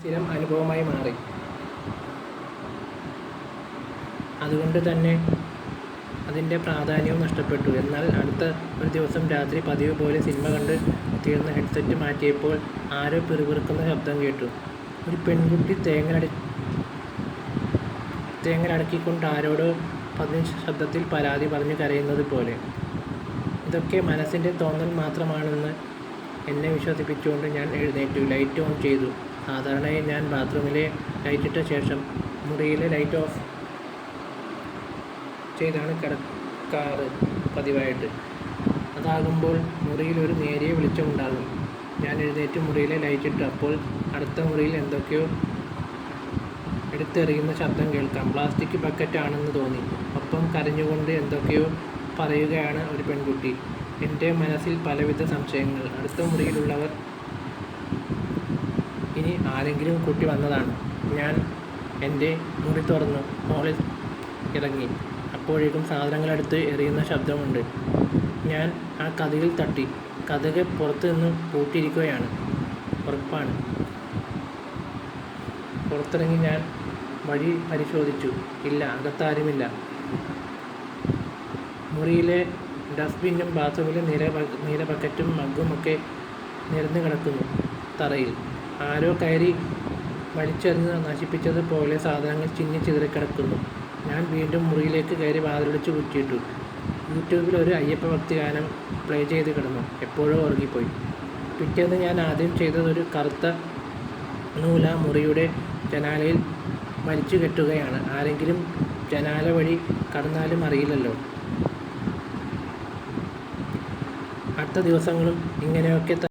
സ്ഥിരം അനുഭവമായി മാറി. അതുകൊണ്ട് തന്നെ അതിന്റെ പ്രാധാന്യവും നഷ്ടപ്പെട്ടു. എന്നാൽ അടുത്ത ഒരു ദിവസം രാത്രി പതിവ് പോലെ സിനിമ കണ്ട് തീർന്ന് ഹെഡ്സെറ്റ് മാറ്റിയപ്പോൾ ആരോ പിറുപിറുക്കുന്ന ശബ്ദം കേട്ടു. ഒരു പെൺകുട്ടി തേങ്ങലടി തേങ്ങലടക്കിക്കൊണ്ട് ആരോടോ പതിനഞ്ച് ശബ്ദത്തിൽ പരാതി പറഞ്ഞു കരയുന്നത് പോലെ. ഇതൊക്കെ മനസ്സിന്റെ തോന്നൽ മാത്രമാണെന്ന് എന്നെ വിശ്വസിപ്പിച്ചുകൊണ്ട് ഞാൻ എഴുന്നേറ്റു. ലൈറ്റ് ഓൺ ചെയ്തു. സാധാരണയായി ഞാൻ ബാത്റൂമിലെ ലൈറ്റ് ഇട്ട ശേഷം മുറിയിലെ ലൈറ്റ് ഓഫ് ചെയ്താണ് കിടക്കാറ് പതിവായിട്ട്. അതാകുമ്പോൾ മുറിയിൽ ഒരു നേരിയ വെളിച്ചമുണ്ടാകും ഞാൻ എഴുന്നേറ്റ് മുറിയിലെ ലൈറ്റ് ഇട്ടു. അപ്പോൾ അടുത്ത മുറിയിൽ എന്തൊക്കെയോ എടുത്തെറിയുന്ന ശബ്ദം കേൾക്കാം. പ്ലാസ്റ്റിക് ബക്കറ്റ് ആണെന്ന് തോന്നി. ഒപ്പം കരഞ്ഞുകൊണ്ട് എന്തൊക്കെയോ പറയുകയാണ് ഒരു പെൺകുട്ടി. എന്റെ മനസ്സിൽ പലവിധ സംശയങ്ങൾ. അടുത്ത മുറിയിലുള്ളവർ ഇനി ആരെങ്കിലും കൂട്ടി വന്നതാണ്. ഞാൻ എന്റെ മുറി തുറന്ന് ഹോളിൽ ഇറങ്ങി. അപ്പോഴേക്കും സാധനങ്ങളെടുത്ത് എറിയുന്ന ശബ്ദമുണ്ട്. ഞാൻ ആ കഥകിൽ തട്ടി കഥക് പുറത്തു നിന്ന് പൂട്ടിയിരിക്കുകയാണ്. ഉറപ്പാണ്. പുറത്തിറങ്ങി ഞാൻ വഴി പരിശോധിച്ചു. ഇല്ല അകത്താരുമില്ല. മുറിയിലെ ഡസ്റ്റ്ബിന്നും ബാത്റൂമിലെ നീല നീല ബക്കറ്റും മഗ്ഗുമൊക്കെ നിരന്ന് കിടക്കുന്നു തറയിൽ. ആരോ കയറി വലിച്ചെറിഞ്ഞ് നശിപ്പിച്ചത് പോലെ സാധനങ്ങൾ ചിന്നി ചിതറിക്കിടക്കുന്നു. ഞാൻ വീണ്ടും മുറിയിലേക്ക് കയറി വാതിലടിച്ച് കുറ്റിയിട്ടു യൂട്യൂബിൽ ഒരു അയ്യപ്പ ഭക്തി ഗാനം പ്ലേ ചെയ്ത് കിടന്നു. എപ്പോഴോ ഉറങ്ങിപ്പോയി. പിറ്റേന്ന് ഞാൻ ആദ്യം ചെയ്തത് ഒരു കറുത്ത നൂല മുറിയുടെ ജനാലയിൽ വലിച്ചു കെട്ടുകയാണ്. ആരെങ്കിലും ജനാല വഴി കടന്നാലും അറിയില്ലല്ലോ. അടുത്ത ദിവസങ്ങളും ഇങ്ങനെയൊക്കെ